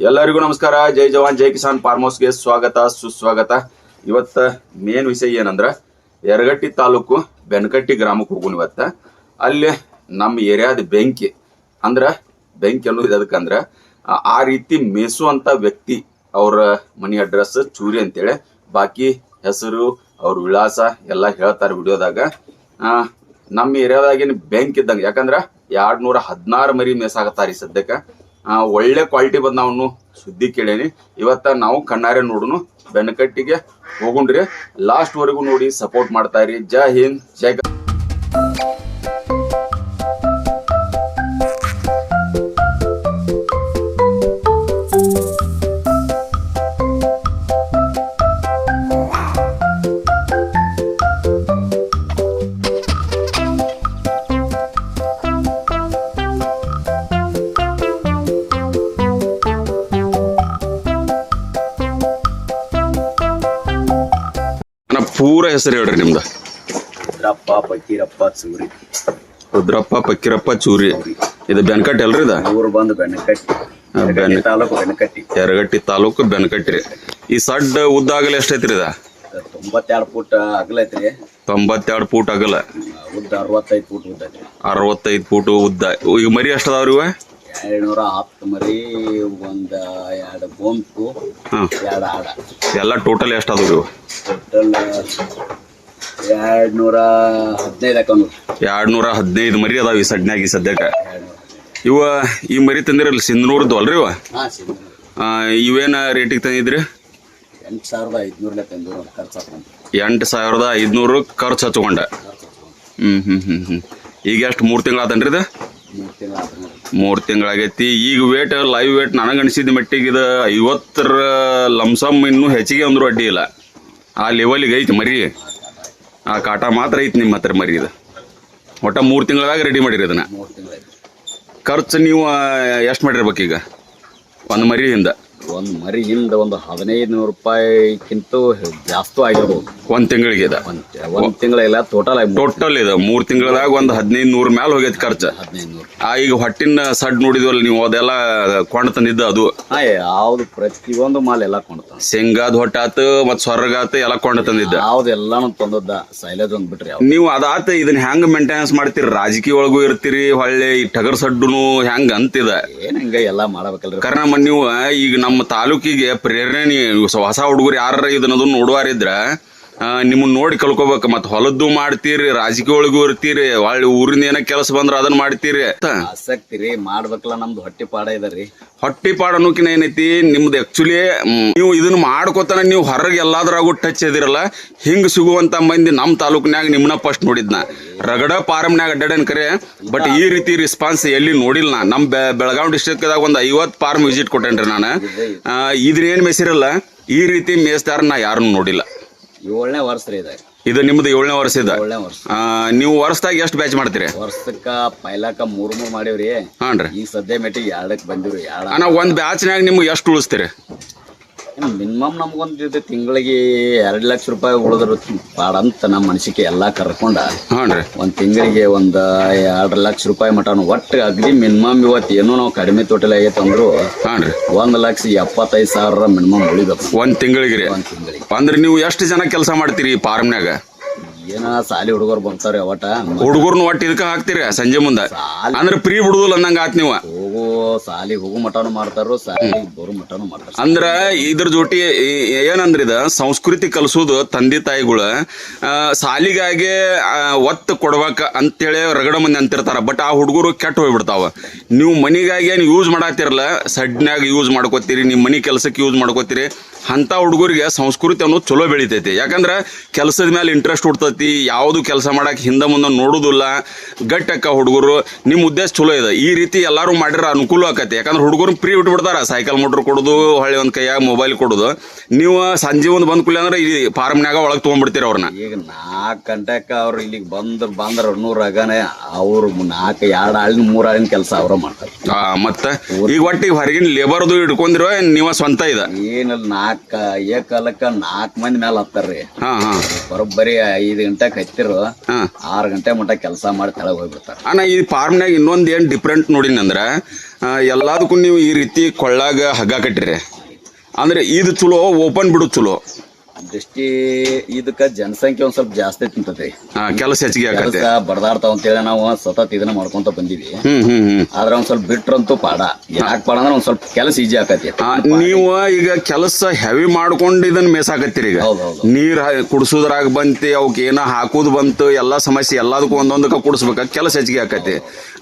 ಎಲ್ಲರಿಗೂ ನಮಸ್ಕಾರ. ಜೈ ಜವಾನ್, ಜೈ ಕಿಸಾನ್ ಫಾರ್ಮರ್ಸ್ಗೆ ಸ್ವಾಗತ, ಸುಸ್ವಾಗತ. ಇವತ್ತ ಮೇನ್ ವಿಷಯ ಏನಂದ್ರ, ಯರಗಟ್ಟಿ ತಾಲೂಕು ಬೆನಕಟ್ಟಿ ಗ್ರಾಮಕ್ಕೆ ಹೋಗುನ್ ಇವತ್ತ. ಅಲ್ಲಿ ನಮ್ಮ ಏರಿಯಾದ ಬೆಂಕಿ, ಅಂದ್ರ ಬೆಂಕಿ ಅನ್ನೋದು ಅದಕ್ಕಂದ್ರ ಆ- ರೀತಿ ಮೇಸುವಂತ ವ್ಯಕ್ತಿ ಅವರ ಮನಿ ಅಡ್ರೆಸ್ ಚೂರಿ ಅಂತೇಳಿ, ಬಾಕಿ ಹೆಸರು, ಅವ್ರ ವಿಳಾಸ ಎಲ್ಲ ಹೇಳ್ತಾರೆ ವಿಡಿಯೋದಾಗ. ನಮ್ಮ ಏರಿಯಾದಾಗಿನ ಬೆಂಕಿ ಇದ್ದಂಗೆ, ಯಾಕಂದ್ರ ಎರಡ್ ನೂರ ಹದಿನಾರು ಮರಿ ಮೇಸಾಗತ್ತಾರಿ ಸದ್ಯಕ್ಕ. ಒಳ್ಳೆ ಕ್ವಾಲಿಟಿ ಬಂದ ಅವನು. ಸುದ್ದಿ ಕೇಳೇನಿ. ಇವತ್ತ ನಾವು ಕಣ್ಣಾರೆ ನೋಡುನು. ಬೆನ್ನಕಟ್ಟಿಗೆ ಹೋಗುಂಡ್ರಿ ಲಾಸ್ಟ್ ವರೆಗೂ ನೋಡಿ ಸಪೋರ್ಟ್ ಮಾಡ್ತಾ ಇರಿ. ಜೈ ಹಿಂದ್, ಜೈ ಹೆಸರು ಹೇಳ್ರಿ ನಿಮ್ದು? ರುದ್ರಪ್ಪ ಫಕೀರಪ್ಪ ಚೂರಿ. ರುದ್ರಪ್ಪ ಪಕ್ಕಿರಪ್ಪ ಚೂರಿ. ಇದು ಬೆನ್ಕಟ್ಟಿ ಅಲ್ರಿ ಇದ? ಊರು ಬಂದು ಬೆನಕಟ್ಟಿ. ಬೆಣ್ಣ- ತಾಲೂಕು ಬೆನ್ಕಟ್ಟಿ. ಯರಗಟ್ಟಿ ತಾಲೂಕು ಬೆನಕಟ್ಟಿ ರೀ. ಈ ಸಡ್ ಉದ್ದ ಆಗಲ ಎಷ್ಟೈತ್ರಿ ಇದ? ತೊಂಬತ್ತೆರಡು ಫೂಟ್ ಅಗಲ ಐತ್ರಿ. ತೊಂಬತ್ತೆರಡು ಫೂಟ್ ಅಗಲ ಉದ್ದ ಅರವತ್ತೈದು ಫೂಟ್ ಉದ್ದ ಐತ್ರಿ. ಅರವತ್ತೈದು ಫೂಟ್ ಉದ್ದ. ಈಗ ಮರಿ ಎಷ್ಟದಾವ್ರಿ ಇವ? ಎರಡ್ನೂರ ಹತ್ತು ಮರಿ ಒಂದ್ ಎರಡು ಗೊಂಪು ಹಾಂ ಎರಡು ಆಡ. ಎಲ್ಲ ಟೋಟಲ್ ಎಷ್ಟು ಇವ? ಟೋಟಲ್ ಎರಡ್ನೂರ ಹದಿನೈದು ಹಾಕೊಂಡು ಎರಡ್ ನೂರ ಹದಿನೈದು ಮರಿ ಅದಾವ ಈ ಸಡ್ನ್ಯಾಗ ಈ ಸದ್ಯಕ್ಕೆ. ಇವ ಈ ಮರಿ ತಂದಿರಲ್ಲ ಸಿಂಧನೂರದ್ದು ಅಲ್ರಿ ಇವ? ಹಾ ಸಿಂಧು ಆ, ಇವೇನ ರೇಟಿಗೆ ತಂದಿದ್ರಿ? ಎಂಟು ಸಾವಿರದ ಐದ್ನೂರ ತಂದು ಖರ್ಚು ಹಾಕೊಂಡು. ಎಂಟು ಸಾವಿರದ ಐದ್ನೂರು ಖರ್ಚು ಹಚ್ಕೊಂಡ. ಹ್ಮ್ ಹ್ಮ್ ಹ್ಮ್ ಹ್ಮ್. ಈಗ ಎಷ್ಟು ಮೂರು ತಿಂಗಳು ಆತನ್ರಿ ಇದು? ಮೂರು ತಿಂಗಳಾಗೈತಿ. ಈಗ ವೇಟ್ ಲೈವ್ ವೇಟ್ ನನಗೆ ಅನಿಸಿದ ಮಟ್ಟಿಗೆ ಇದು ಐವತ್ತರ ಲಮ್ಸಮ್ ಇನ್ನೂ ಹೆಚ್ಚಿಗೆ ಅಂದ್ರೂ ಅಡ್ಡಿ ಇಲ್ಲ. ಆ ಲೆವೆಲಿಗೆ ಐತಿ ಮರಿ. ಆ ಕಾಟ ಮಾತ್ರ ಐತಿ ನಿಮ್ಮ ಹತ್ರ ಮರಿ ಇದು. ಒಟ್ಟ ಮೂರು ತಿಂಗಳದಾಗ ರೆಡಿ ಮಾಡಿರಿ ಅದನ್ನು ಖರ್ಚು ನೀವು ಎಷ್ಟು ಈಗ? ಒಂದು ಮರಿಯಿಂದ. ಒಂದು ಮರಿ ಹಿಂದೆ ಒಂದು ಹದಿನೈದು ನೂರು ರೂಪಾಯಿಕ್ಕಿಂತ ಜಾಸ್ತಿ ಆಗಿರ್ಬೋದು. ಒಂದು ತಿಂಗಳಿಗೆ ಒಂದು ಒಂದ್ ತಿಂಗಳ ಇಲ್ಲ ಟೋಟಲ್ ಆಗಿ ಟೋಟಲ್ ಇದೆ. ಮೂರು ತಿಂಗಳದಾಗ ಒಂದು ಹದಿನೈದು ನೂರು ಮ್ಯಾಲ ಹೋಗೈತಿ ಖರ್ಚ. ಹದಿನೈದು ನೂರು ಆ ಈಗ ಹೊಟ್ಟಿನ ಸಡ್ ನೋಡಿದ್ವಲ್ಲ ನೀವು ಅದೆಲ್ಲ ಕೊಂಡ ತಂದಿದ್ದ ಅದು. ಯಾವ್ದು ಯಾವ್ದು ಪ್ರತಿಯೊಂದು ಮಾಲ್ ಎಲ್ಲ ಕೊಂಡ್ತಾನ ಶೇಂಗಾದ ಹೊಟ್ಟಾತ ಮತ್ತು ಸ್ವರ್ಗ ಆತು ಎಲ್ಲ ಕೊಂಡ ತಂದಿದ್ದ. ಯಾವ್ದು ಎಲ್ಲಾನು ತಂದದ್ದ ಸೈಲೇಜ್ ಒಂದ್ ಬಿಟ್ರಿ ನೀವು ಅದಾತ ಇದನ್ನ ಹೆಂಗ್ ಮೇಂಟೆನೆನ್ಸ್ ಮಾಡ್ತೀರಿ? ರಾಜಕೀಯ ಒಳಗೂ ಇರ್ತೀರಿ ಹೊಳ್ಳಿ ಈ ಟಗರ್ ಸಡ್ಡುನು ಹೆಂಗ್ ಅಂತಿದ? ಏನ್ ಹಂಗ ಎಲ್ಲಾ ಮಾಡಬೇಕಲ್ರಿ. ಕಾರಣ ನೀವು ಈಗ ನಮ್ಮ ತಾಲೂಕಿಗೆ ಪ್ರೇರಣೆ ಹೊಸ ಹುಡುಗರು ಯಾರ ಇದನ್ನದು ನೋಡುವಾರಿದ್ರ ನಿಮ್ಮನ್ನ ನೋಡಿ ಕಲ್ಕೋಬೇಕು. ಮತ್ತೆ ಹೊಲದ್ದು ಮಾಡ್ತೀರಿ ರಾಜಕೀಯ ಒಳಗೂ ಇರ್ತೀರಿ ಹೊಳ್ಳಿ ಊರಿಂದ ಏನ ಕೆಲಸ ಬಂದ್ರ ಅದನ್ನ ಮಾಡ್ತೀರಿ. ಆಸಕ್ತಿ ರೀ ಮಾಡ್ಬೇಕಲ್ಲ ನಮ್ದು ಹೊಟ್ಟಿ ಪಾಡ ಇದರಿ ಹೊಟ್ಟಿ ಪಾಡ ಅನ್ನೋಕಿನ ಏನೈತಿ ನಿಮ್ದು ಆಕ್ಚುಲಿ ನೀವು ಇದನ್ನ ಮಾಡ್ಕೋತಾನ ನೀವು ಹೊರಗೆ ಎಲ್ಲಾದ್ರಾಗೂ ಟಚ್ ಇದಿರಲ್ಲ ಹಿಂಗ್ ಸಿಗುವಂತ ಮಂದಿ ನಮ್ಮ ತಾಲೂಕಿನ್ಯಾಗ ನಿಮ್ಮನ್ನ ಫಸ್ಟ್ ನೋಡಿದ್ನ. ರಗಡ ಫಾರಮ್ನ್ಯಾಗ ಅಡ್ಡಾಡನ್ ಕರೆ. ಬಟ್ ಈ ರೀತಿ ರೆಸ್ಪಾನ್ಸ್ ಎಲ್ಲಿ ನೋಡಿಲ್ಲ ನಾ. ನಮ್ಮ ಬೆಳಗಾವಿ ಡಿಸ್ಟ್ರಿಕ್ಟ್ದಾಗ ಒಂದು ಐವತ್ತು ಫಾರ್ಮ್ ವಿಸಿಟ್ ಕೊಟ್ಟೇನ್ರಿ ನಾನು. ಇದ್ರ ಏನು ಮೆಸಿರಲ್ಲ ಈ ರೀತಿ ಮೇಸ್ತಾರ ನಾ ಯಾರನ್ನು ನೋಡಿಲ್ಲ. ಏಳನೇ ವರ್ಷ ರೀ ಇದೆ. ಇದು ನಿಮ್ದು ಏಳನೇ ವರ್ಷ ಇದೆ? ಏಳನೇ ವರ್ಷ. ಆ, ನೀವು ವರ್ಷದಾಗ ಎಷ್ಟು ಬ್ಯಾಚ್ ಮಾಡ್ತೀರಿ? ವರ್ಷಕ್ಕ ಪೈಲಾಕ ಮೂರ್ ಮೂರ್ ಮಾಡೀವ್ರಿ. ಹಾನ್ರಿ. ಈಗ ಸದ್ಯ ಮೆಟ್ಟಿಗೆ ಎರಡಕ್ಕೆ ಬಂದಿವ್ರಿ ಎರಡ ಅಣ್ಣ ಒಂದು ಬ್ಯಾಚ್ನ್ಯಾಗ ನಿಮ್ಗೆ ಎಷ್ಟು ಉಳಿಸ್ತೀರಿ? ಮಿನಿಮಮ್ ನಮಗೊಂದು ಇದು ತಿಂಗಳಿಗೆ ಎರಡು ಲಕ್ಷ ರೂಪಾಯಿ ಉಳಿದ್ರು ಪಾಡಂತ ನಮ್ಮ ಮನಸ್ಸಿಗೆ ಎಲ್ಲಾ ಕರ್ಕೊಂಡ ರೀ. ಒಂದ್ ತಿಂಗಳಿಗೆ ಒಂದು ಎರಡು ಲಕ್ಷ ರೂಪಾಯಿ ಮಟನು. ಒಟ್ಟು ಅಗ್ದಿ ಮಿನಿಮಮ್ ಇವತ್ತು ಏನೋ ನಾವು ಕಡಿಮೆ ಟೋಟಲ್ ಆಗೈತೆ ಅಂದ್ರು ರೀ. ಒಂದ್ ಲಕ್ಷ ಎಪ್ಪತ್ತೈದು ಸಾವಿರ ಮಿನಿಮಮ್ ಉಳಿಬೇಕು ಒಂದ್ ತಿಂಗಳಿಗೆ ರೀ. ಒಂದ್ ತಿಂಗಳಿಗೆ. ಅಂದ್ರೆ ನೀವು ಎಷ್ಟು ಜನ ಕೆಲಸ ಮಾಡ್ತೀರಿ ಫಾರ್ಮ್ನಾಗ ಏನ ಸಾಲಿ ಹುಡುಗರು ಬಂತಾರೆ ಅವಟ? ಹುಡುಗರ್ನ ಒಟ್ಟು ಇದಕ್ಕ ಹಾಕ್ತೀರಿ ಸಂಜೆ ಮುಂದೆ. ಅಂದ್ರೆ ಪ್ರೀ ಬಿಡುದಿಲ್ಲ ಅಂದಂಗ ಆತ್ ನೀವು. ಹೋಗೋ ಸಾಲಿ ಹೋಗು ಮಠನು ಮಾಡ್ತಾರೋ ಸಾಲಿ ಬರೋ ಮಟನು ಮಾಡ್ತಾರ ಅಂದ್ರ ಇದ್ರ ಜೊತೆ ಈ- ಏನಂದ್ರ ಇದ ಸಂಸ್ಕೃತಿ ಕಲಿಸೋದು ತಂದೆ ತಾಯಿಗಳು ಆ, ಸಾಲಿಗಾಗಿ ಆ, ಒತ್ತು ಕೊಡ್ಬೇಕ ಅಂತೇಳಿ ರಗಡ ಮಂದಿ ಅಂತಿರ್ತಾರ. ಬಟ್ ಆ ಹುಡುಗರು ಕೆಟ್ಟ ಹೋಗ್ಬಿಡ್ತಾವ. ನೀವು ಮನಿಗಾಗಿ ಏನು ಯೂಸ್ ಮಾಡಾತಿರಲ್ಲ ಸಡ್ನಾಗ ಯೂಸ್ ಮಾಡ್ಕೋತೀರಿ ನಿಮ್ಮ ಮನಿ ಕೆಲಸಕ್ಕೆ ಯೂಸ್ ಮಾಡ್ಕೋತೀರಿ, ಅಂಥ ಹುಡುಗರಿಗೆ ಸಂಸ್ಕೃತಿ ಅನ್ನೋದು ಚಲೋ ಬೆಳಿತೈತಿ. ಯಾಕಂದ್ರೆ ಕೆಲಸದ ಮೇಲೆ ಇಂಟ್ರೆಸ್ಟ್ ಹುಡ್ತೈತಿ, ಯಾವುದು ಕೆಲಸ ಮಾಡಕ್ಕೆ ಹಿಂದೆ ಮುಂದೆ ನೋಡೋದಿಲ್ಲ. ಗಟ್ಟಕ್ಕ ಹುಡುಗರು ನಿಮ್ಮ ಉದ್ದೇಶ ಚಲೋ ಇದೆ. ಈ ರೀತಿ ಎಲ್ಲರೂ ಮಾಡಿರೋ ಅನುಕೂಲ ಆಕತಿ. ಯಾಕಂದ್ರೆ ಹುಡುಗರು ಫ್ರೀ ಬಿಟ್ಬಿಡ್ತಾರೆ ಸೈಕಲ್ ಮೋಟ್ರ್ ಕೊಡೋದು, ಹೊಳ್ಳಿ ಒಂದು ಕೈಯಾಗ ಮೊಬೈಲ್ ಕೊಡೋದು. ನೀವು ಸಂಜೆ ಒಂದು ಬಂದ ಕೂಲಿ ಅಂದ್ರೆ ಈ ಫಾರ್ಮ್ನಾಗ ಒಳಗೆ ತೊಗೊಂಡ್ಬಿಡ್ತೀರ ಅವ್ರನ್ನ. ಈಗ ನಾಲ್ಕು ಗಂಟೆಕ ಅವ್ರು ಇಲ್ಲಿಗೆ ಬಂದ್ರೆ ಬಂದ್ರೆ ನೂರ ಅಗನೆ ಅವ್ರು ನಾಲ್ಕು ಎರಡು ಆಳಿನ ಮೂರು ಆಳಿನ ಕೆಲಸ. ಅವ್ರ ಮಾಡ್ತಾರೆ. ಮತ್ತ ಈಗ ಒಟ್ಟಿಗೆ ಹೊರಗಿನ ಲೇಬರ್ದು ಹಿಡ್ಕೊಂಡಿರೋ ನೀವ ಸ್ವಂತ ಇದ? ಏನಿಲ್ಲ ನಾಲ್ಕ ಏಕಾಲಕ್ಕ ನಾಲ್ಕು ಮಂದಿ ಮೇಲೆ ಹತ್ತಾರ್ರಿ. ಹಾ ಹಾ. ಬರೋಬ್ಬರಿ ಐದು ಗಂಟೆಗೆ ಹತ್ತಿರು ಹಾ. ಆರು ಗಂಟೆ ಮಟ್ಟ ಕೆಲಸ ಮಾಡಿ ತೆಳಗ್ ಹೋಗ್ಬಿಡ್ತಾರ. ಅಣ್ಣ ಈ ಫಾರ್ಮ್ನಾಗ ಇನ್ನೊಂದು ಏನು ಡಿಫ್ರೆಂಟ್ ನೋಡಿನಂದ್ರೆ ಎಲ್ಲದಕ್ಕೂ ನೀವು ಈ ರೀತಿ ಕೊಳ್ಳಾಗ ಹಗ್ಗ ಕಟ್ಟಿರಿ. ಅಂದ್ರೆ ಇದು ಚಲೋ ಓಪನ್ ಬಿಡು ಚಲೋ. ದೃಷ್ಟಿ ಇದಕ್ಕ ಜನಸಂಖ್ಯೆ ಒಂದ್ ಸ್ವಲ್ಪ ಜಾಸ್ತಿ ತಿಂತತಿ ಆ, ಕೆಲಸ ಹೆಚ್ಚಿಗೆ ಆಗತ್ತೆ ಕೆಲಸ ಬಡದಾಡ್ತಾವ ಅಂತೇಳಿ ನಾವು ಸತತ್ ಇದನ್ನ ಮಾಡ್ಕೊಂತ ಬಂದಿವಿ. ಹ್ಮ್ ಹ್ಮ್ ಹ್ಮ್. ಆದ್ರ ಒಂದ್ ಸ್ವಲ್ಪ ಬಿಟ್ರಂತೂ ಪಾಡ. ಯಾಕೆ ಪಾಡ ಅಂದ್ರೆ ಒಂದ್ ಸ್ವಲ್ಪ ಕೆಲಸ ಈಜಿ ಆಕತಿ ನೀವ ನೀವು ಈಗ ಕೆಲಸ ಹೆವಿ ಮಾಡ್ಕೊಂಡು ಇದನ್ನ ಮೇಸಾಕತ್ತೀರಿ ಈಗ. ಹೌದ್ ಹೌದು. ನೀರ್ ಕುಡ್ಸುದ್ರಾಗ ಕುಡ್ಸೋದ್ರಾಗ ಬಂತಿ ಅವಕ್ಕೆ ಏನ ಹಾಕುದು ಬಂತು ಎಲ್ಲಾ ಸಮಸ್ಯೆ ಎಲ್ಲದಕ್ಕೂ ಒಂದೊಂದಕ್ಕ ಕುಡಿಸ್ಬೇಕ ಕೆಲಸ ಹೆಚ್ಚಿಗೆ ಆಕತಿ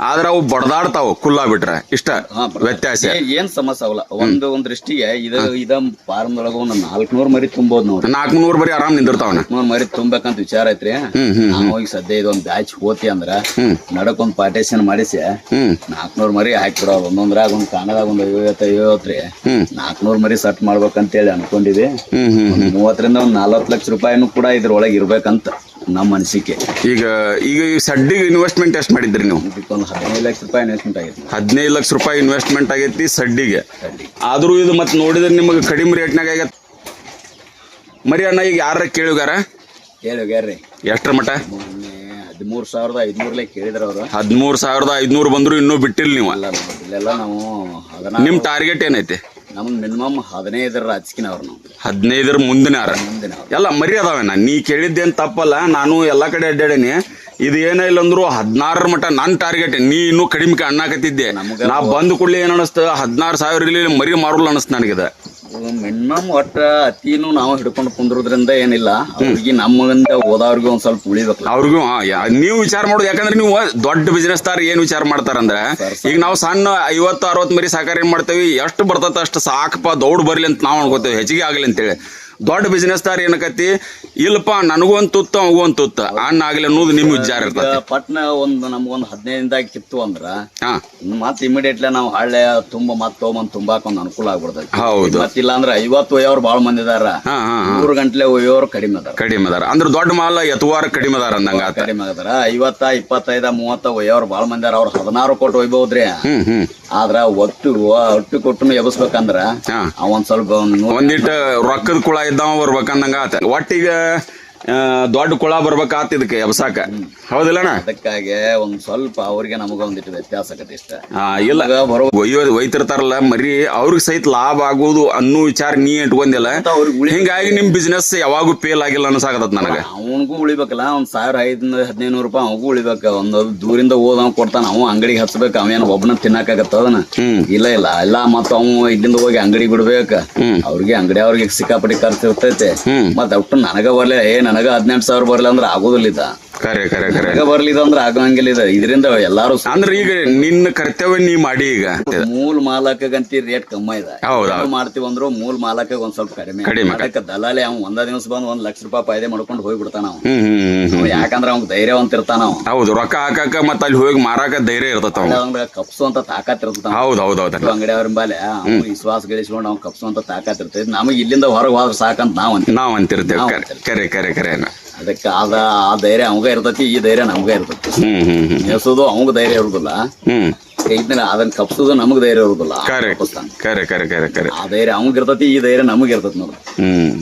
ಆದ್ರ ಅವು ಬಡದಾಡ್ತಾವ ಕುಲ್ಲಾ ಬಿಟ್ರ ಇಷ್ಟ ಹಾ. ವ್ಯತ್ಯಾಸ. ಏ- ಏನ್ ಸಮಸ್ಯೆ ಅವಲ್ಲ ಒಂದು ಒಂದ್ ದೃಷ್ಟಿಗೆ ಇದು ಇದ ಫಾರ್ಮ್ ಒಳಗ ಒಂದ್ ನಾಲ್ಕನೂರ್ ಮರಿ ತುಂಬೋದು ನೋಡ್ರಿ. ನಾಲ್ಕುನೂರು ಬರೀ ಆರಾಮ್ ನಿಂದಿರ್ತಾವನ ಮರಿ ತುಂಬಬೇಕಂತ ವಿಚಾರ ಐತ್ರಿ. ಹ್ಮ್ ಹ್ಮ್ ನಾವು ಈಗ ಸದ್ಯ ಇದೊಂದ್ ಬ್ಯಾಚ್ ಹೋತಿ ಅಂದ್ರ ಹ್ಮ್. ನಡಕ್ ಒಂದ್ ಪಾರ್ಟೇಷನ್ ಮಾಡಿಸಿ ಹ್ಮ್. ನಾಲ್ಕನೂರ್ ಮರಿ ಹಾಕ್ಬಿಡೋರು ಒಂದೊಂದ್ರಾಗ ಒಂದ್ ಕಾಣದಾಗ ಒಂದ್ ಐವತ್ತು ಐವತ್ತು ರೀ. ಹ್ಮ್. ನಾಲ್ಕನೂರ್ ಮರಿ ಸೆಟ್ ಮಾಡ್ಬೇಕಂತೇಳಿ ಅನ್ಕೊಂಡಿವಿ. ಹ್ಮ್ ಹ್ಮ್ ಒಂದ್ ಮೂವತ್ತರಿಂದ ಒಂದ್ ನಲ್ವತ್ತು ಲಕ್ಷ ರೂಪಾಯಿನೂ ಕೂಡ ಇದ್ರೊಳಗೆ ಇರ್ಬೇಕಂತ ನಮ್ಮ ಅನಿಸಿಕೆ. ಈಗ ಈಗ ಈ ಸಡ್ಡಿಗೆ ಇನ್ವೆಸ್ಟ್ಮೆಂಟ್ ಎಷ್ಟು ಮಾಡಿದ್ರಿ ನೀವು? ಇದಕ್ಕೊಂದು ಹದಿನೈದು ಲಕ್ಷ ರೂಪಾಯಿ ಇನ್ವೆಸ್ಟ್ಮೆಂಟ್ ಆಗೈತಿ. ಹದಿನೈದು ಲಕ್ಷ ರೂಪಾಯಿ ಇನ್ವೆಸ್ಟ್ಮೆಂಟ್ ಆಗೈತಿ ಸಡ್ಡಿಗೆ. ಆದ್ರೂ ಇದು ಮತ್ತೆ ನೋಡಿದ್ರೆ ನಿಮಗೆ ಕಡಿಮೆ ರೇಟ್ನಾಗ ಆಗೈತೆ. ಮರಿ ಅಣ್ಣ ಈಗ ಯಾರ ಕೇಳುಗಾರ? ಹೇಳಿ ಎಷ್ಟ್ರ ಮಟ ಹದಿಮೂರು ಸಾವಿರದ ಐದ್ನೂರ್ಲೆ ಕೇಳಿದ್ರ ಅವರು. ಹದಿಮೂರು ಸಾವಿರದ ಐದ್ನೂರು ಬಂದ್ರು ಇನ್ನೂ ಬಿಟ್ಟಿಲ್ಲ ನೀವು. ಅಲ್ಲ ಇಲ್ಲೆಲ್ಲ ನಾವು ಹದಿನಾರು ನಿಮ್ ಟಾರ್ಗೆಟ್ ಏನೈತಿ? ನಮ್ದು ಮಿನಿಮಮ್ ಹದಿನೈದರ ರಾಜಕೀಯವ್ರು ನಾವು. ಹದಿನೈದರ ಮುಂದಿನ ಮುಂದಿನ ಎಲ್ಲ ಮರಿ ಅದಾವೇನ? ನೀ ಕೇಳಿದ್ದೇನ್ ತಪ್ಪಲ್ಲ ನಾನು ಎಲ್ಲಾ ಕಡೆ ಅಡ್ಡಾಡೇನಿ. ಇದು ಏನೇ ಇಲ್ಲ ಅಂದ್ರು ಹದಿನಾರರ ಮಟ ನನ್ ಟಾರ್ಗೆಟ್ ನೀ ಇನ್ನೂ ಕಡಿಮೆ ಅಣ್ಣಾಕತ್ತಿದ್ದೆ ನಮ್ಗ- ನಾ ಬಂದ ಕೂಡಲೇ ಏನ್ ಅನಸ್ತ? ಹದಿನಾರು ಸಾವಿರ ಇಲ್ಲಿ ಮರಿ ಮಾರಲ್ಲ ಅನಸ್ತ ನನಗಿದ. ಮಿನಿಮಮ್ ಒಟ್ಟ ಅತಿನೂ ನಾವು ಹಿಡ್ಕೊಂಡು ಕುಂದ್ರೋದ್ರಿಂದ ಏನಿಲ್ಲ. ಅವ್ರಿಗೆ ನಮ್ಮಿಂದ ಓದವ್ರಿಗೆ ಒಂದ್ ಸ್ವಲ್ಪ ಉಳಿಬೇಕು. ಅವ್ರಿಗೂ ಆ, ಯಾ- ನೀವು ವಿಚಾರ ಮಾಡೋದು ಯಾಕಂದ್ರೆ ನೀವು ದೊಡ್ಡ ಬಿಸ್ನೆಸ್ ತಾರ ಏನ್ ವಿಚಾರ ಮಾಡ್ತಾರಂದ್ರೆ ಈಗ ನಾವು ಸಣ್ಣ ಐವತ್ತು ಅರವತ್ತು ಮರಿ ಸಾಕಾರ ಏನ್ ಮಾಡ್ತೇವಿ ಎಷ್ಟು ಬರ್ತದ ಅಷ್ಟು ಸಾಕಪ್ಪ ದೌಡ್ ಬರ್ಲಿ ಅಂತ ನಾವು ಅನ್ಕೋತೇವೆ ಹೆಚ್ಚಿಗೆ ಆಗಲಿ ಅಂತೇಳಿ. ದೊಡ್ಡ ಬಿಸಿನೆಸ್ ತಾರ ಏನಕತಿ ಇಲ್ಲಪ್ಪ ನನಗೂ ಒಂದು ತುತ್ತ ಒಂದು ತುತ್ತ. ಅಣ್ಣ ಆಗ್ಲಿ ಅನ್ನೋದು ನಿಮ್ ವಿಚಾರ ಈಗ ಇರ್ತದೆ ಪಟ್ನ ಒಂದ್ ನಮ್ಗೊಂದ್ ಹದಿನೈದಿಂದಾಗಿ ಕಿತ್ತು ಅಂದ್ರ ಹಾ. ಮತ್ ಇಮಿಡಿಯೇಟ್ಲಿ ನಾವು ಹಳ್ಳೆ ತುಂಬ ಮತ್ ತೊಗೊಂಬಂದ್ ತುಂಬಾಕ್ ಒಂದ್ ಅನುಕೂಲ ಆಗ್ಬಿಡ್ತೈತಿ. ಹೌದು. ಮತ್ತಿಲ್ಲ ಅಂದ್ರ ಐವತ್ತು ಒಯ್ಯೋರು ಬಾಳ ಮಂದಿ ಇದಾರ. ಹಾ ಹಾ ಹಾ. ಮೂರು ಗಂಟ್ಲೆ ಒಯ್ಯೋರು ಕಡಿಮೆ ಅದಾರ. ಕಡಿಮೆ ಅದಾರ. ಅಂದ್ರೆ ದೊಡ್ಡ ಮಾಲ ಎತ್ತುವಾರ ಕಡಿಮೆ ಅದಾರ ಅಂದಂಗ ಆತ. ಕಡಿಮೆ ಅದಾರ. ಐವತ್ತ ಇಪ್ಪತ್ತೈದ ಮೂವತ್ತ ಒಯ್ಯೋರು ಬಾಳ ಮಂದಿ ಅದಾರ ಅವ್ರ ಹದಿನಾರು ಕೊಟ್ಟು ಒಯ್ಬಹುದ್ರಿ ಹ್ಮ್ ಹ್ಮ್. ಆದ್ರ ಒಟ್ಟು ಒಟ್ಟು ಕೊಟ್ಟು ಎಬಸ್ಬೇಕಂದ್ರ ಹಾ. ಅವ್ ಒಂದ್ ಸ್ವಲ್ಪ ಒಂದ್ ನೂರ್ ಒಂದಿಟ್ಟು ರೊಕ್ಕದ ಕುಳ ಇದ್ದಾವ ಬರ್ಬೇಕಂದಂಗ ಆತ ಒಟ್ಟಿಗ ಆ, ದೊಡ್ಡ ಕೊಳ ಬರ್ಬೇಕಾತ್ ಇದಕ್ಕೆ ಎಬ್ಸಾಕ ಹೌದಿಲ್ಲಣ್ಣ? ಅದಕ್ಕಾಗಿ ಒಂದ್ ಸ್ವಲ್ಪ ಅವ್ರಿಗೆ ನಮಗ ಒಂದಿಟ್ಟು ವ್ಯತ್ಯಾಸ ಆಗತ್ತೆ ಇಷ್ಟ. ಆ, ಇಲ್ಲ. ಒಯ್ಯೋ ಒಯ್ತಿರ್ತಾರಲ್ಲ ಮರಿ ಅವ್ರಿಗೆ ಸಹಿತ ಲಾಭ ಆಗೋದು ಅನ್ನೋ ವಿಚಾರ ನೀ ಇಟ್ಕೊಂಡಿಲ್ಲ. ಅಂತ ಅವ್ರಿಗೆ ಉಳಿ ಹಿಂಗಾಗಿ ನಿಮ್ ಬಿಸ್ನೆಸ್ ಯಾವಾಗೂ ಫೇಲ್ ಆಗಿಲ್ಲ ಅನ್ಸಾಕತ್ತ ನನಗ. ಅವನಿಗೂ ಉಳಿಬೇಕಲ್ಲ ಒಂದ್ ಸಾವಿರ ಐದ್ ಹದಿನೈದು ರೂಪಾಯಿ ಅವಗೂ ಉಳಿಬೇಕ. ಒಂದ್ ದೂರಿಂದ ಓದ್ ಕೊಡ್ತಾನ ಅವ ಅಂಗಡಿಗೆ ಹಚ್ಬೇಕ ಅವೇನ್ ಒಬ್ಬನ ತಿನ್ನಕಾಗತ್ತ ಅದನ್ನ. ಹ್ಮ್. ಇಲ್ಲ ಇಲ್ಲ. ಎಲ್ಲ ಮತ್ತ ಅವ ಇಲ್ಲಿಂದ ಹೋಗಿ ಅಂಗಡಿ ಬಿಡ್ಬೇಕ. ಹ್ಮ್. ಅವ್ರಿಗೆ ಅಂಗಡಿ ಅವ್ರಿಗೆ ಸಿಕ್ಕಾಪಟ್ಟಿ ಖರ್ಚು ಇರ್ತೈತೆ. ಹ್ಮ್. ಮತ್ತ ಒಟ್ಟು ನನಗ ಬರ್ಲಿ ಏ ನನಗ ಹದಿನೆಂಟು ಸಾವಿರ ಬರಲಿಲ್ಲ ಅಂದ್ರೆ ಆಗೋದಿಲ್ಲ ಕರೆ ಕರೆ ಕರೆ. ಅಂದ್ರ ಆಗಂಗಿಲ್ಲ ಇದ. ಇದರಿಂದ ಎಲ್ಲಾರು ಅಂದ್ರ ಈಗ ನಿನ್ನ ಕರ್ತವ್ಯ ನೀ ಮಾಡಿ ಈಗ. ಮೂಲ ಮಾಲಕಗಂತಿ ರೇಟ್ ಕಮ್ಮಿ ಇದೆ. ಹೌದಾ ನಾವು ಮಾಡ್ತೀವಿ ಅಂದ್ರು ಮೂಲ ಮಾಲಕ ಒಂದ್ ಸ್ವಲ್ಪ ಕಡಿಮೆ. ಕಡಿಮೆ. ಅದಕ್ಕೆ ದಲಾಲಿ ಅವ್ನ್ ಒಂದ ದಿವಸ ಬಂದ್ ಒಂದ್ ಲಕ್ಷ ರೂಪಾಯಿ ಫಾಯ್ದೆ ಮಾಡ್ಕೊಂಡು ಹೋಗ್ಬಿಡ್ತಾನ ಅವ. ಹ್ಮ್ ಹ್ಮ್ ಹ್ಮ್ ಹ್ಮ್ ಯಾಕಂದ್ರ ಅವ್ನ್ ಧೈರ್ಯವಂತ ಇರ್ತಾನ ಅವ. ಹೌದು ರೊಕ್ಕ ಹಾಕಾಕ ಮತ್ತ ಅಲ್ಲಿ ಹೋಗಿ ಮಾರಾಕ ಧೈರ್ಯ ಇರ್ತತ ಅವ. ಅವಂಗ ಕಪ್ಸು ಅಂತ ತಾಕತ್ ಇರ್ತಾನ ಹೌದ್ ಹೌದು ಹೌದು. ಅಂಗಡಿ ಅವ್ರ ಮೇಲೆ ಅವ್ನು ವಿಶ್ವಾಸ ಗಳಿಸ್ಕೊಂಡು ಅವ್ನ್ ಕಪ್ಸು ಅಂತ ತಾಕತ್ ಇರ್ತೈತಿ. ನಮಗೆ ಇಲ್ಲಿಂದ ಹೊರಗೆ ಹೋದ್ರ ಸಾಕಂತ ನಾವ್ ಅಂತೀವಿ. ನಾವ್ ಅಂತಿರ್ತೇವೆ. ಕರೆ ಕರೆ ಕರೆ ಕರೆ. ಅದಕ್ಕೆ ಅದ ಆ ಧೈರ್ಯ ಅವಂಗ ಇರ್ತೈತಿ ಈ ಧೈರ್ಯ ನಮ್ಗ ಇರ್ತೈತಿ. ಹ್ಮ್ ಹ್ಮ್ ಹ್ಮ್ ಎಸೋದು ಅವಂಗ ಧೈರ್ಯ ಇರುದಿಲ್ಲ. ಹ್ಮ್. ಇದನ್ನ ಅದನ್ನ ಕಪ್ಸೋದು ನಮಗ್ ಧೈರ್ಯ ಇರುದಿಲ್ಲ. ಕರೆ ಕರೆ ಕರೆ ಕರೆ. ಆ ಧೈರ್ಯ ಅವಂಗ ಇರ್ತೈತಿ ಈ ಧೈರ್ಯ ನಮಗ್ ಇರ್ತೈತಿ ನೋಡ್ರಿ ಹ್ಮ್.